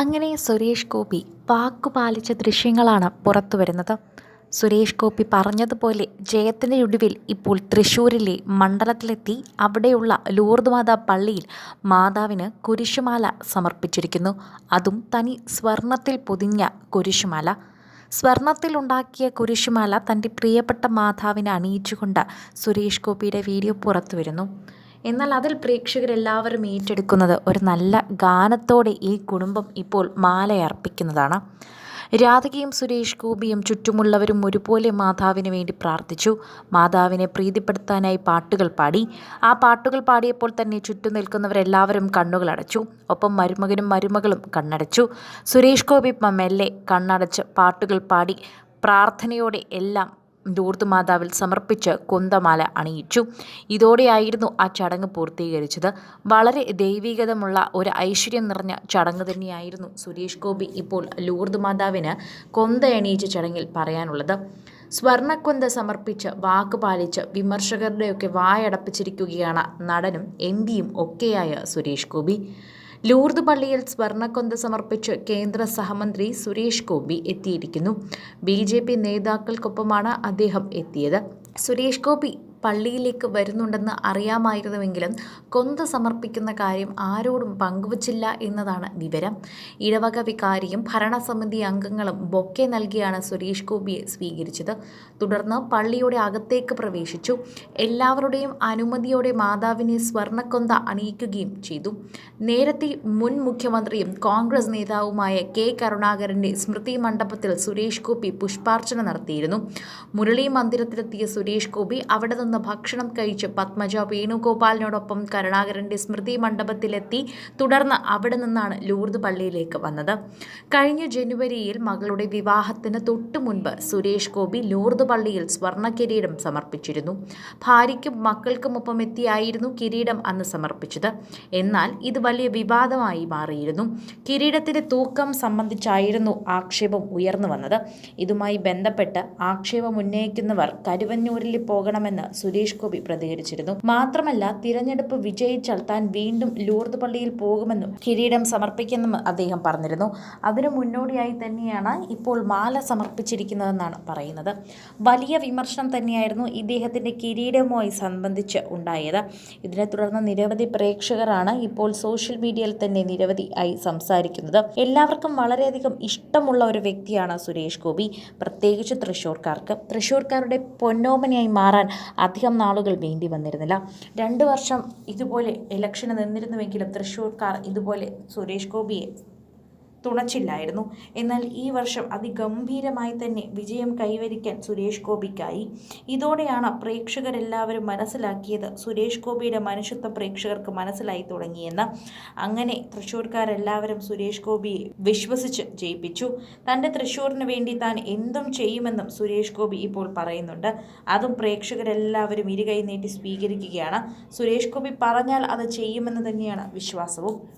അങ്ങനെ സുരേഷ് ഗോപി വാക്കു പാലിച്ച ദൃശ്യങ്ങളാണ് പുറത്തു വരുന്നത്. സുരേഷ് ഗോപി പറഞ്ഞതുപോലെ ജയത്തിന്റെ ഒടുവിൽ ഇപ്പോൾ തൃശ്ശൂരിലെ മണ്ഡലത്തിലെത്തി അവിടെയുള്ള ലൂർദ് മാതാ പള്ളിയിൽ മാതാവിന് കുരിശുമാല സമർപ്പിച്ചിരിക്കുന്നു. അതും തനി സ്വർണത്തിൽ പൊതിഞ്ഞ കുരിശുമാല. സ്വർണത്തിലുണ്ടാക്കിയ കുരിശുമാല തന്റെ പ്രിയപ്പെട്ട മാതാവിനെ അണിയിച്ചുകൊണ്ട് സുരേഷ് ഗോപിയുടെ വീഡിയോ പുറത്തു വരുന്നു. എന്നാൽ അതിൽ പ്രേക്ഷകരെല്ലാവരും ഏറ്റെടുക്കുന്നത് ഒരു നല്ല ഗാനത്തോടെ ഈ കുടുംബം ഇപ്പോൾ മാലയർപ്പിക്കുന്നതാണ് രാധികയും സുരേഷ് ഗോപിയും ചുറ്റുമുള്ളവരും ഒരുപോലെ മാതാവിന് വേണ്ടി പ്രാർത്ഥിച്ചു. മാതാവിനെ പ്രീതിപ്പെടുത്താനായി പാട്ടുകൾ പാടി. ആ പാട്ടുകൾ പാടിയപ്പോൾ തന്നെ ചുറ്റും നിൽക്കുന്നവരെല്ലാവരും കണ്ണുകളടച്ചു ഒപ്പം മരുമകനും മരുമകളും കണ്ണടച്ചു. സുരേഷ് ഗോപി മെല്ലെ കണ്ണടച്ച് പാട്ടുകൾ പാടി പ്രാർത്ഥനയോടെ എല്ലാം ലൂർദ് മാതാവിൽ സമർപ്പിച്ച് കുന്തമാല അണിയിച്ചു. ഇതോടെയായിരുന്നു ആ ചടങ്ങ് പൂർത്തീകരിച്ചത്. വളരെ ദൈവികതമുള്ള ഒരു ഐശ്വര്യം നിറഞ്ഞ ചടങ്ങ് തന്നെയായിരുന്നു സുരേഷ് ഗോപി ഇപ്പോൾ ലൂർദ് മാതാവിന് കൊന്ത അണിയിച്ച ചടങ്ങിൽ പറയാനുള്ളത്. സ്വർണക്കൊന്ത സമർപ്പിച്ച് വാക്ക് പാലിച്ച് വിമർശകരുടെയൊക്കെ വായടപ്പിച്ചിരിക്കുകയാണ് നടനും എം പിയും ഒക്കെയായ സുരേഷ് ഗോപി. ലൂർദ് പള്ളിയിൽ സ്വർണക്കൊന്ത സമർപ്പിച്ച് കേന്ദ്ര സഹമന്ത്രി സുരേഷ് ഗോപി എത്തിയിരിക്കുന്നു. ബി നേതാക്കൾക്കൊപ്പമാണ് അദ്ദേഹം എത്തിയത്. സുരേഷ് ഗോപി പള്ളിയിലേക്ക് വരുന്നുണ്ടെന്ന് അറിയാമായിരുന്നുവെങ്കിലും കൊന്ത സമർപ്പിക്കുന്ന കാര്യം ആരോടും പങ്കുവച്ചില്ല എന്നതാണ് വിവരം. ഇടവക വികാരിയും ഭരണസമിതി അംഗങ്ങളും ബൊക്കെ നൽകിയാണ് സുരേഷ് ഗോപിയെ സ്വീകരിച്ചത്. തുടർന്ന് പള്ളിയുടെ അകത്തേക്ക് പ്രവേശിച്ചു. എല്ലാവരുടെയും അനുമതിയോടെ മാതാവിനെ സ്വർണക്കൊന്ത അണിയിക്കുകയും ചെയ്തു. നേരത്തെ മുൻ മുഖ്യമന്ത്രിയും കോൺഗ്രസ് നേതാവുമായ കെ കരുണാകരന്റെ സ്മൃതി മണ്ഡപത്തിൽ സുരേഷ് ഗോപി പുഷ്പാർച്ചന നടത്തിയിരുന്നു. മുരളി മന്ദിരത്തിലെത്തിയ സുരേഷ് ഗോപി അവിടെ നിന്ന് ഭക്ഷണം കഴിച്ച് പത്മജ വേണുഗോപാലിനോടൊപ്പം കരുണാകരന്റെ സ്മൃതി മണ്ഡപത്തിലെത്തി തുടർന്ന് അവിടെ നിന്നാണ് ലൂർദ് പള്ളിയിലേക്ക് വന്നത്. കഴിഞ്ഞ ജനുവരിയിൽ മകളുടെ വിവാഹത്തിന് തൊട്ടു മുൻപ് സുരേഷ് ഗോപി ലൂർദ് പള്ളിയിൽ സ്വർണ കിരീടം സമർപ്പിച്ചിരുന്നു. ഭാര്യയ്ക്കും മക്കൾക്കുമൊപ്പം എത്തിയായിരുന്നു കിരീടം അന്ന് സമർപ്പിച്ചത്. എന്നാൽ ഇത് വലിയ വിവാദമായി മാറിയിരുന്നു. കിരീടത്തിന്റെ തൂക്കം സംബന്ധിച്ചായിരുന്നു ആക്ഷേപം ഉയർന്നു വന്നത്. ഇതുമായി ബന്ധപ്പെട്ട് ആക്ഷേപം ഉന്നയിക്കുന്നവർ കരുവന്നൂരിൽ പോകണമെന്ന് സുരേഷ് ഗോപി പ്രതികരിച്ചിരുന്നു. മാത്രമല്ല തിരഞ്ഞെടുപ്പ് വിജയിച്ചാൽ താൻ വീണ്ടും ലൂർദ് പള്ളിയിൽ പോകുമെന്നും കിരീടം സമർപ്പിക്കുമെന്നും അദ്ദേഹം പറഞ്ഞിരുന്നു. അതിനു മുന്നോടിയായി തന്നെയാണ് ഇപ്പോൾ മാല സമർപ്പിച്ചിരിക്കുന്നതെന്നാണ് പറയുന്നത്. വലിയ വിമർശനം തന്നെയായിരുന്നു ഇദ്ദേഹത്തിന്റെ കിരീടവുമായി സംബന്ധിച്ച് ഉണ്ടായത്. ഇതിനെ തുടർന്ന് നിരവധി പ്രേക്ഷകരാണ് ഇപ്പോൾ സോഷ്യൽ മീഡിയയിൽ തന്നെ നിരവധി ആയി സംസാരിക്കുന്നത്. എല്ലാവർക്കും വളരെയധികം ഇഷ്ടമുള്ള ഒരു വ്യക്തിയാണ് സുരേഷ് ഗോപി. പ്രത്യേകിച്ച് തൃശ്ശൂർക്കാർക്ക് തൃശ്ശൂർക്കാരുടെ പൊന്നോമനയായി മാറാൻ അധികം നാളുകൾ വേണ്ടി വന്നിരുന്നില്ല. രണ്ട് വർഷം ഇതുപോലെ ഇലക്ഷന് നിന്നിരുന്നുവെങ്കിലും തൃശ്ശൂർക്കാർ ഇതുപോലെ സുരേഷ് ഗോപിയെ തുണച്ചില്ലായിരുന്നു. എന്നാൽ ഈ വർഷം അതിഗംഭീരമായി തന്നെ വിജയം കൈവരിക്കാൻ സുരേഷ് ഗോപിക്കായി. ഇതോടെയാണ് പ്രേക്ഷകരെല്ലാവരും മനസ്സിലാക്കിയത് സുരേഷ് ഗോപിയുടെ മനുഷ്യത്വം പ്രേക്ഷകർക്ക് മനസ്സിലായി തുടങ്ങിയെന്ന്. അങ്ങനെ തൃശ്ശൂർക്കാരെല്ലാവരും സുരേഷ് ഗോപിയെ വിശ്വസിച്ച് ജയിപ്പിച്ചു. തന്റെ തൃശ്ശൂരിന് വേണ്ടി താൻ എന്തും ചെയ്യുമെന്നും സുരേഷ് ഗോപി ഇപ്പോൾ പറയുന്നുണ്ട്. അതും പ്രേക്ഷകരെല്ലാവരും ഇരുകൈ നീട്ടി സ്വീകരിക്കുകയാണ്. സുരേഷ് ഗോപി പറഞ്ഞാൽ അത് ചെയ്യുമെന്ന് തന്നെയാണ് വിശ്വാസവും.